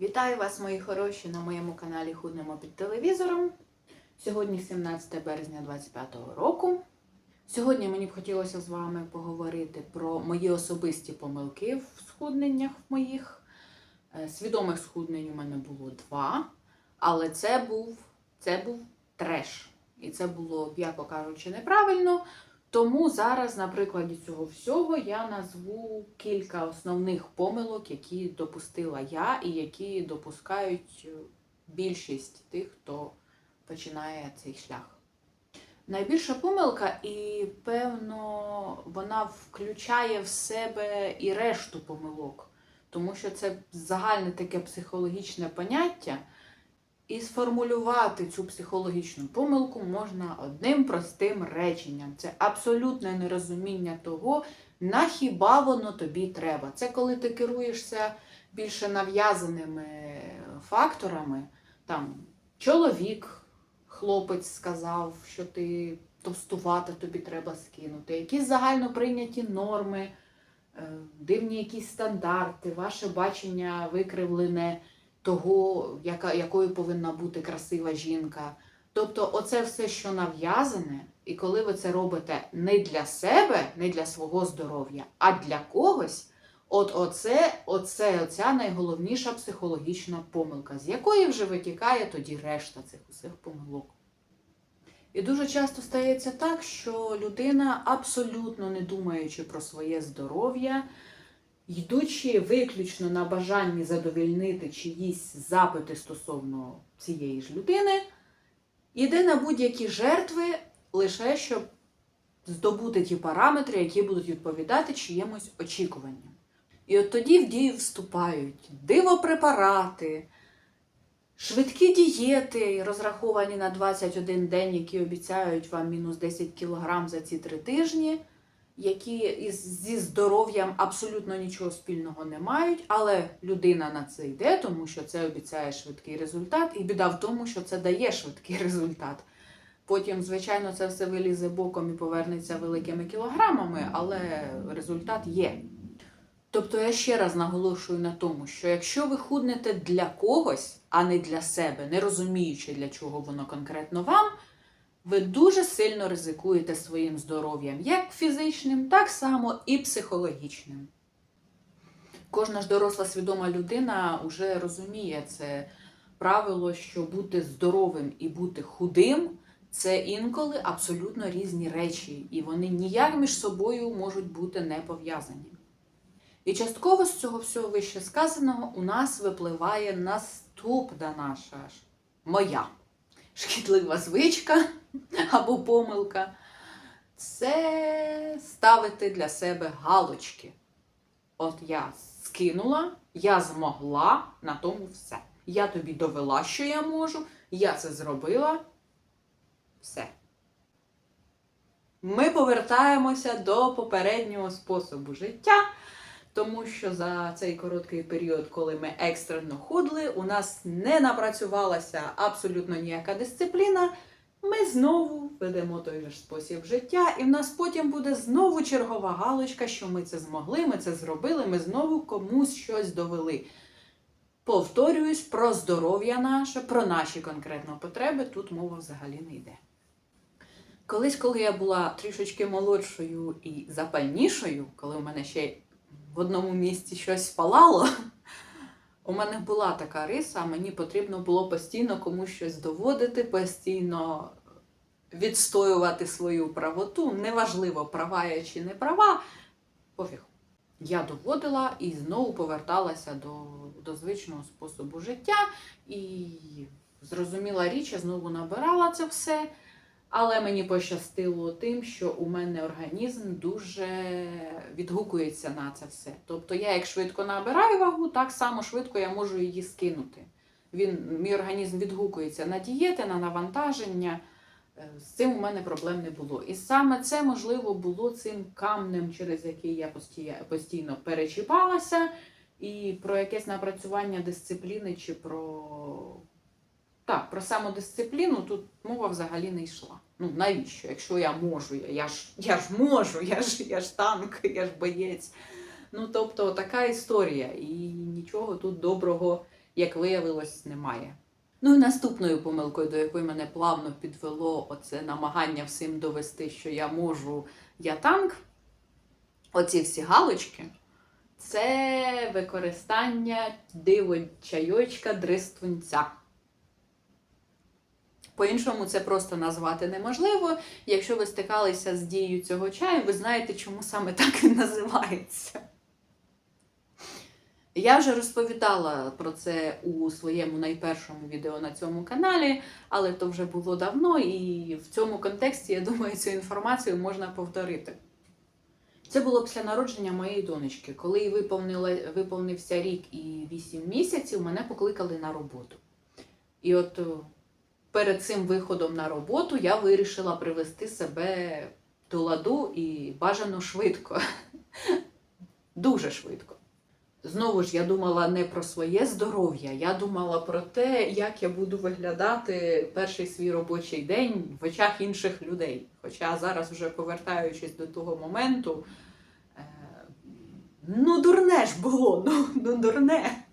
Вітаю вас, мої хороші, на моєму каналі Худнемо під телевізором. Сьогодні 17 березня 2025 року. Сьогодні мені б хотілося з вами поговорити про мої особисті помилки в схудненнях моїх. Е, Свідомих схуднень у мене було два, але це був, це був треш. І це було, м'яко кажучи, неправильно. Тому зараз, на прикладі цього всього, я назву кілька основних помилок, які допустила я і які допускають е, більшість тих, хто починає цей шлях. Найбільша помилка, і певно, вона включає в себе і решту помилок, тому що це загальне таке психологічне поняття. І сформулювати цю психологічну помилку можна одним простим реченням. Це абсолютне нерозуміння того, на хіба воно тобі треба. Це коли ти керуєшся більше нав'язаними факторами. Там чоловік, хлопець сказав, що ти товстувати тобі треба скинути, якісь загально прийняті норми, е, дивні якісь стандарти, ваше бачення викривлене того, яка, якою повинна бути красива жінка. Тобто, оце все, що нав'язане, і коли ви це робите не для себе, не для свого здоров'я, а для когось, от оце, оце оця найголовніша психологічна помилка, з якої вже витікає тоді решта цих усіх помилок. І дуже часто стається так, що людина, абсолютно не думаючи про своє здоров'я, йдучи виключно на бажанні задовільнити чиїсь запити стосовно цієї ж людини, йде на будь-які жертви лише щоб здобути ті параметри, які будуть відповідати чиємусь очікуванням. І от тоді в дію вступають дивопрепарати, швидкі дієти, розраховані на 21 день, які обіцяють вам мінус 10 кг за ці три тижні які із, зі здоров'ям абсолютно нічого спільного не мають, але людина на це йде, тому що це обіцяє швидкий результат, і біда в тому, що це дає швидкий результат. Потім, звичайно, це все вилізе боком і повернеться великими кілограмами, але результат є. Тобто я ще раз наголошую на тому, що якщо ви худнете для когось, а не для себе, не розуміючи, для чого воно конкретно вам, ви дуже сильно ризикуєте своїм здоров'ям, як фізичним, так само і психологічним. Кожна ж доросла свідома людина вже розуміє це правило, що бути здоровим і бути худим це інколи абсолютно різні речі, і вони ніяк між собою можуть бути не пов'язані. І частково з цього всього вище сказаного у нас випливає наступна наша моя шкідлива звичка або помилка це ставити для себе галочки. От я скинула, я змогла, на тому все. Я тобі довела, що я можу, я це зробила. Все. Ми повертаємося до попереднього способу життя, тому що за цей короткий період, коли ми екстрено худли, у нас не напрацювалася абсолютно ніяка дисципліна. Ми знову ведемо той же спосіб життя, і в нас потім буде знову чергова галочка, що ми це змогли, ми це зробили, ми знову комусь щось довели. Повторююсь, про здоров'я наше, про наші конкретно потреби тут мова взагалі не йде. Колись, коли я була трішечки молодшою і запальнішою, коли у мене ще в одному місці щось спалало, у мене була така риса, мені потрібно було постійно комусь щось доводити, постійно відстоювати свою правоту. Неважливо, права я чи не права, пофіг. Я доводила і знову поверталася до, до звичного способу життя. І зрозуміла річ, я знову набирала це все. Але мені пощастило тим, що у мене організм дуже відгукується на це все. Тобто я як швидко набираю вагу, так само швидко я можу її скинути. Він, Мій організм відгукується на дієти, на навантаження. Е, З цим у мене проблем не було. І саме це, можливо, було цим камнем, через який я постійно, постійно перечіпалася, і про якесь напрацювання дисципліни чи про так, про самодисципліну тут мова взагалі не йшла. Ну навіщо? Якщо я можу, я, ж я ж можу, я ж я ж танк, я ж боєць. Ну тобто така історія, і нічого тут доброго як виявилось, немає. Ну і наступною помилкою, до якої мене плавно підвело оце намагання всім довести, що я можу, я танк. Оці всі галочки. Це використання диво чайочка дриствунця. По-іншому це просто назвати неможливо. Якщо ви стикалися з дією цього чаю, ви знаєте, чому саме так він називається. Я вже розповідала про це у своєму найпершому відео на цьому каналі, але то вже було давно, і в цьому контексті, я думаю, цю інформацію можна повторити. Це було після народження моєї донечки. Коли їй виповнився рік і 8 місяців, мене покликали на роботу. І от перед цим виходом на роботу я вирішила привести себе до ладу і бажано швидко. Дуже швидко. Знову ж я думала не про своє здоров'я, я думала про те, як я буду виглядати перший свій робочий день в очах інших людей. Хоча зараз, вже повертаючись до того моменту, е, ну дурне ж було, ну, ну дурне.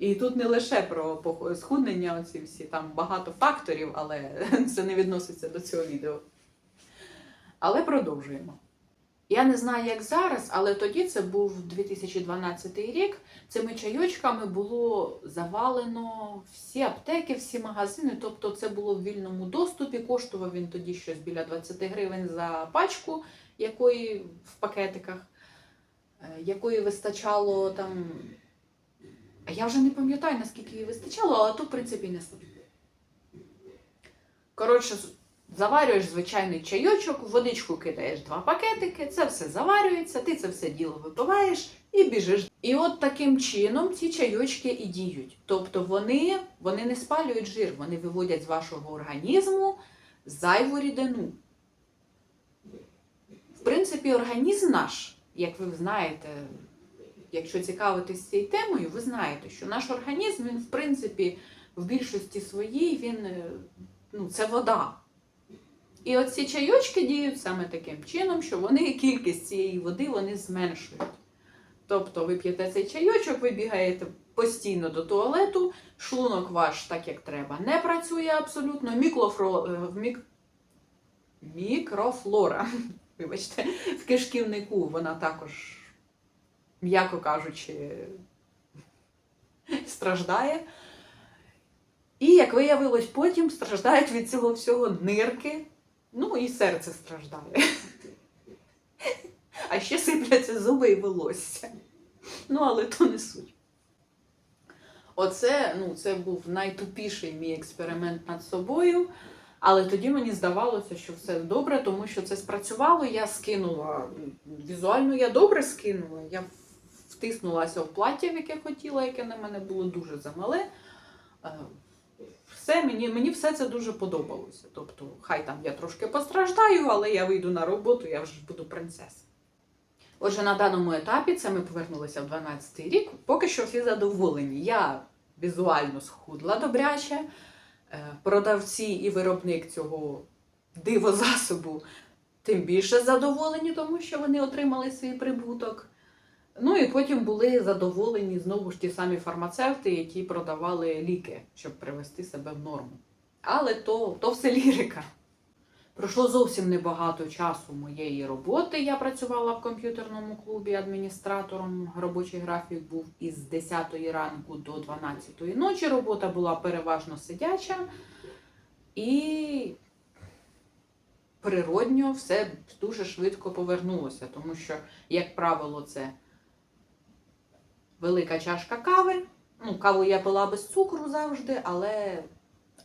І тут не лише про схуднення, оці всі там багато факторів, але це не відноситься до цього відео. Але продовжуємо. Я не знаю, як зараз, але тоді це був 2012 рік. Цими чайочками було завалено всі аптеки, всі магазини. Тобто це було в вільному доступі. Коштував він тоді щось біля 20 гривень за пачку, якої в пакетиках, е, якої вистачало там. А я вже не пам'ятаю, наскільки її вистачало, але то, в принципі, не суть. Коротше, Заварюєш звичайний чайочок, водичку кидаєш два пакетики, це все заварюється, ти це все діло випиваєш і біжиш. І от таким чином ці чайочки і діють. Тобто вони, вони не спалюють жир, вони виводять з вашого організму зайву рідину. В принципі, організм наш, як ви знаєте, якщо цікавитись цією темою, ви знаєте, що наш організм, він, в принципі, в більшості своїй, він, е, ну, це вода. І оці чайочки діють саме таким чином, що вони кількість цієї води вони зменшують. Тобто ви п'єте цей чайочок, ви бігаєте постійно до туалету, шлунок ваш так як треба не працює абсолютно. Міклофро... е, мік... Мікрофлора. Вибачте, в кишківнику вона також, м'яко кажучи, страждає. І, як виявилось, потім страждають від цього всього нирки, ну і серце страждає. А ще сипляться зуби і волосся. Ну, але то не суть. Оце ну, це був найтупіший мій експеримент над собою. Але тоді мені здавалося, що все добре, тому що це спрацювало. Я скинула візуально, я добре скинула. Я втиснулася в плаття, в яке хотіла, яке на мене було дуже замале. Е, Все, мені, мені все це дуже подобалося. Тобто, хай там я трошки постраждаю, але я вийду на роботу, я вже буду принцеса. Отже, на даному етапі це ми повернулися в 12-й рік. Поки що всі задоволені. Я візуально схудла добряче. Е, Продавці і виробник цього дивозасобу тим більше задоволені, тому що вони отримали свій прибуток. Ну і потім були задоволені знову ж ті самі фармацевти, які продавали ліки, щоб привести себе в норму. Але то, то все лірика. Пройшло зовсім небагато часу моєї роботи. Я працювала в комп'ютерному клубі адміністратором. Робочий графік був із 10 ранку до 12 ночі. Робота була переважно сидяча. І природньо все дуже швидко повернулося, тому що, як правило, це велика чашка кави. Ну, каву я пила без цукру завжди, але,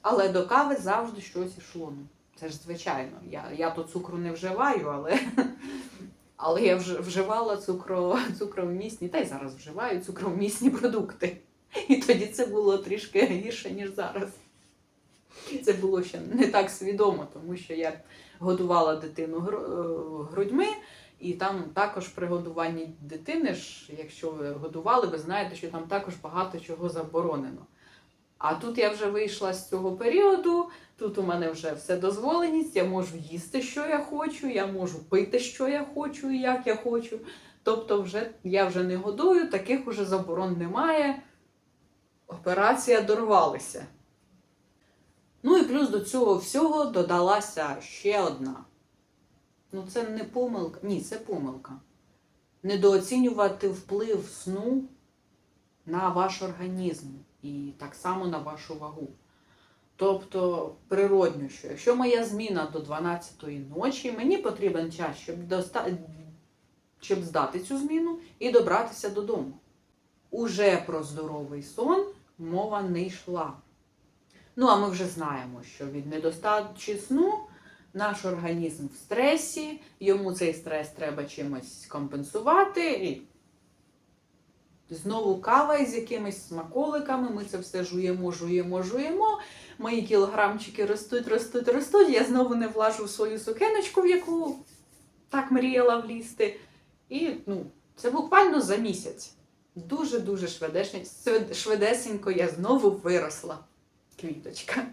але до кави завжди щось ішло. Ну, Це ж звичайно. Я, я то цукру не вживаю, але, але я вж, вживала цукро, цукровмісні, та й зараз вживаю цукровмісні продукти. І тоді це було трішки гірше, ніж зараз. Це було ще не так свідомо, тому що я годувала дитину грудьми, і там також при годуванні дитини, ж, якщо ви годували, ви знаєте, що там також багато чого заборонено. А тут я вже вийшла з цього періоду, тут у мене вже все дозволеність, я можу їсти, що я хочу, я можу пити, що я хочу і як я хочу. Тобто, вже, я вже не годую, таких уже заборон немає. Операція дорвалася. Ну і плюс до цього всього додалася ще одна. Ну, це не помилка. Ні, це помилка. Недооцінювати вплив сну на ваш організм і так само на вашу вагу. Тобто, природньо, що якщо моя зміна до 12-ї ночі, мені потрібен час, щоб, доста... щоб здати цю зміну і добратися додому. Уже про здоровий сон мова не йшла. Ну, а ми вже знаємо, що від недостачі сну наш організм в стресі, йому цей стрес треба чимось компенсувати. І знову кава із якимись смаколиками. Ми це все жуємо, жуємо, жуємо. Мої кілограмчики ростуть, ростуть, ростуть. Я знову не влажу в свою сукеночку, в яку так мріяла влізти. І ну, це буквально за місяць. Дуже-дуже швидесенько, я знову виросла. Квіточка.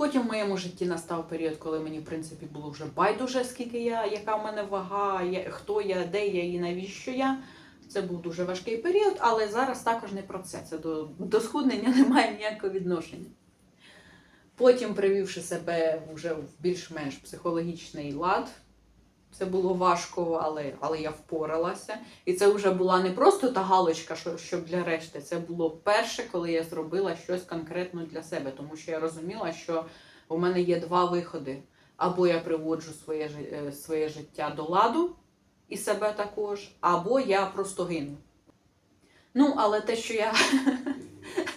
Потім в моєму житті настав період, коли мені, в принципі, було вже байдуже, скільки я, яка в мене вага, я, хто я, де я і навіщо я. Це був дуже важкий період, але зараз також не про це. Це до, до схуднення не ніякого відношення. Потім, привівши себе вже в більш-менш психологічний лад, це було важко, але, але я впоралася. І це вже була не просто та галочка, що, щоб для решти. Це було перше, коли я зробила щось конкретно для себе, тому що я розуміла, що у мене є два виходи. Або я приводжу своє, е, своє життя до ладу і себе також, або я просто гину. Ну, але те, що я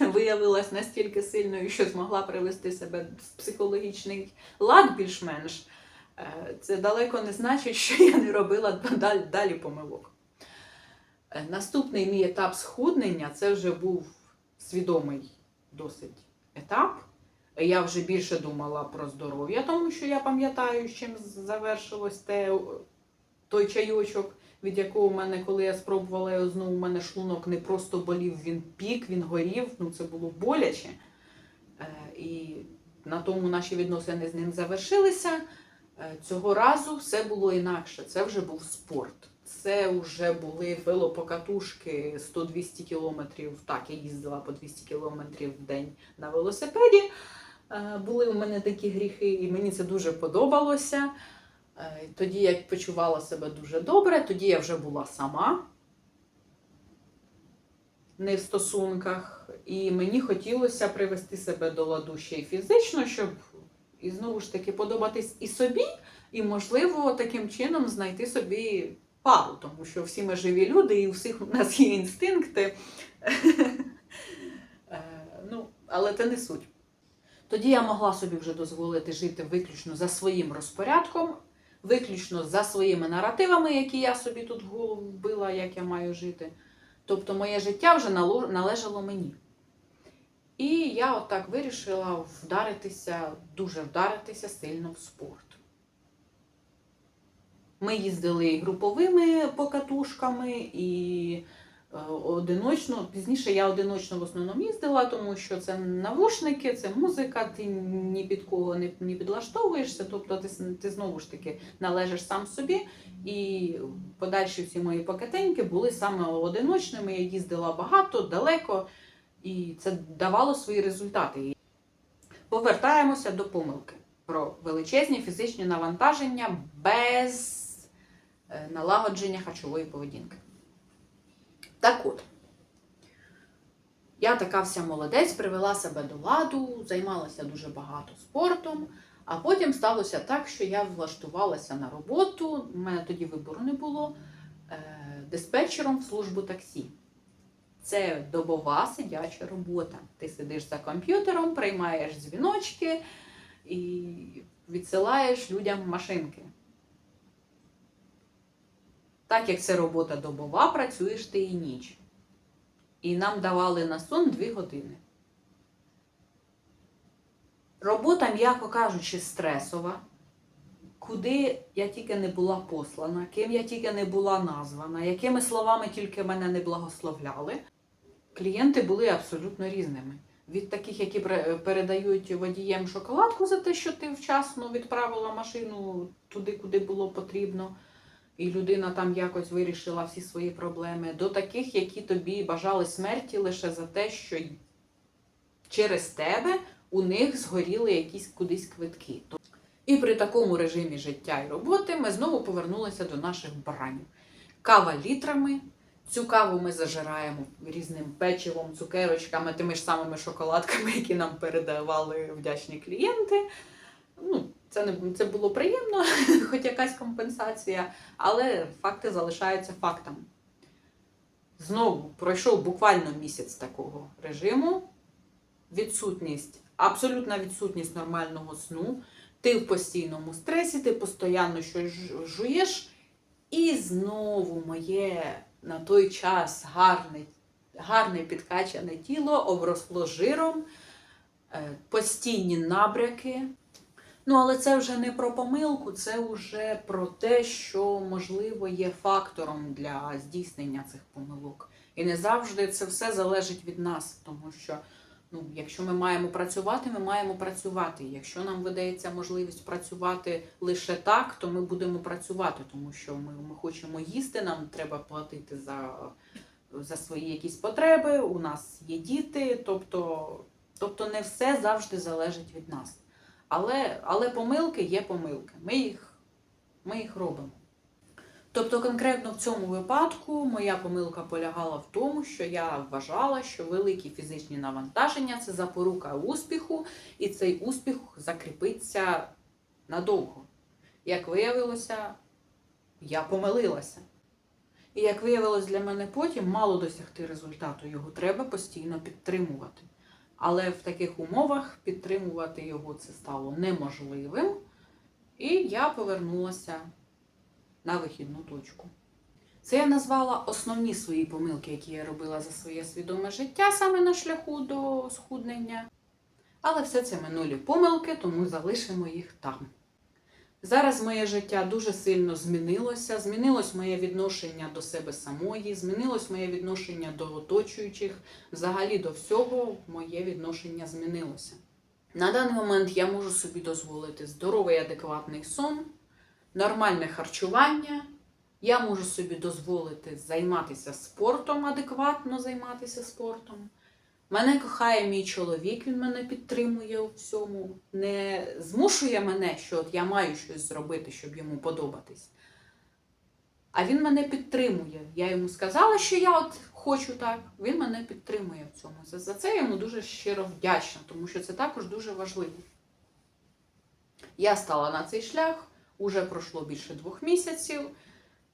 виявилась настільки сильною, що змогла привести себе в психологічний лад більш-менш, це далеко не значить, що я не робила далі, помилок. Е, Наступний мій етап схуднення це вже був свідомий досить етап. Я вже більше думала про здоров'я, тому що я пам'ятаю, з чим завершилось те, той чайочок, від якого в мене, коли я спробувала його знову, у мене шлунок не просто болів, він пік, він горів, ну це було боляче. Е, І на тому наші відносини з ним завершилися. Е, Цього разу все було інакше. Це вже був спорт. Це вже були велопокатушки 100-200 кілометрів. Так, я їздила по 200 кілометрів в день на велосипеді. Е, Були у мене такі гріхи, і мені це дуже подобалося. Е, Тоді я почувала себе дуже добре, тоді я вже була сама, не в стосунках. І мені хотілося привести себе до ладу ще й фізично, щоб і знову ж таки подобатись і собі, і, можливо, таким чином знайти собі пару, тому що всі ми живі люди, і у всіх у нас є інстинкти. Е, Ну, але це не суть. Тоді я могла собі вже дозволити жити виключно за своїм розпорядком, виключно за своїми наративами, які я собі тут в вбила, як я маю жити. Тобто моє життя вже належало мені. І я отак вирішила вдаритися, дуже вдаритися сильно в спорт. Ми їздили груповими покатушками, і е, одиночно. Пізніше я одиночно в основному їздила, тому що це навушники, це музика, ти ні під кого не, не підлаштовуєшся, тобто ти, ти знову ж таки належиш сам собі. І подальші всі мої покатеньки були саме одиночними. Я їздила багато, далеко, і це давало свої результати. Повертаємося до помилки про величезні фізичні навантаження без е, налагодження харчової поведінки. Так от, я така вся молодець, привела себе до ладу, займалася дуже багато спортом, а потім сталося так, що я влаштувалася на роботу, у мене тоді вибору не було, е, диспетчером в службу таксі. Це добова сидяча робота. Ти сидиш за комп'ютером, приймаєш дзвіночки і відсилаєш людям машинки. Так як це робота добова, працюєш ти і ніч. І нам давали на сон 2 години. Робота, м'яко кажучи, стресова. Куди я тільки не була послана, ким я тільки не була названа, якими словами тільки мене не благословляли. Клієнти були абсолютно різними. Від таких, які передають водієм шоколадку за те, що ти вчасно відправила машину туди, куди було потрібно, і людина там якось вирішила всі свої проблеми, до таких, які тобі бажали смерті лише за те, що через тебе у них згоріли якісь кудись квитки. І при такому режимі життя і роботи ми знову повернулися до наших баранів. Кава літрами. Цю каву ми зажираємо різним печивом, цукерочками, тими ж самими шоколадками, які нам передавали вдячні клієнти. Ну, це не це було приємно, хоч якась компенсація, але факти залишаються фактами. Знову пройшов буквально місяць такого режиму. Відсутність, абсолютна відсутність нормального сну. Ти в постійному стресі, ти постійно щось жуєш. І знову моє на той час гарне, гарне підкачане тіло обросло жиром, е, постійні набряки. Ну, але це вже не про помилку, це вже про те, що можливо є фактором для здійснення цих помилок. І не завжди це все залежить від нас, тому що ну, якщо ми маємо працювати, ми маємо працювати. Якщо нам видається можливість працювати лише так, то ми будемо працювати, тому що ми, ми хочемо їсти, нам треба платити за, за свої якісь потреби, у нас є діти, тобто, тобто не все завжди залежить від нас. Але, але помилки є помилки. Ми їх, ми їх робимо. Тобто, конкретно в цьому випадку моя помилка полягала в тому, що я вважала, що великі фізичні навантаження це запорука успіху, і цей успіх закріпиться надовго. Як виявилося, я помилилася. І як виявилось для мене потім, мало досягти результату, його треба постійно підтримувати. Але в таких умовах підтримувати його це стало неможливим, і я повернулася на вихідну точку. Це я назвала основні свої помилки, які я робила за своє свідоме життя саме на шляху до схуднення. Але все це минулі помилки, тому залишимо їх там. Зараз моє життя дуже сильно змінилося. Змінилось моє відношення до себе самої, змінилось моє відношення до оточуючих. Взагалі до всього моє відношення змінилося. На даний момент я можу собі дозволити здоровий адекватний сон, нормальне харчування. Я можу собі дозволити займатися спортом, адекватно займатися спортом. Мене кохає мій чоловік, він мене підтримує у всьому, не змушує мене, що от я маю щось зробити, щоб йому подобатись. А він мене підтримує. Я йому сказала, що я от хочу так. Він мене підтримує в цьому. За, це я йому дуже щиро вдячна, тому що це також дуже важливо. Я стала на цей шлях, уже пройшло більше двох місяців.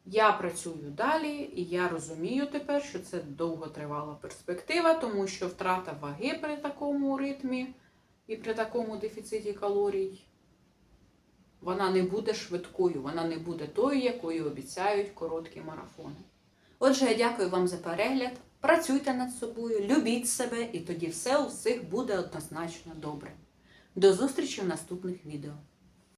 Я працюю далі, і я розумію тепер, що це довготривала перспектива, тому що втрата ваги при такому ритмі і при такому дефіциті калорій, вона не буде швидкою, вона не буде тою, якою обіцяють короткі марафони. Отже, я дякую вам за перегляд. Працюйте над собою, любіть себе, і тоді все у всіх буде однозначно добре. До зустрічі в наступних відео.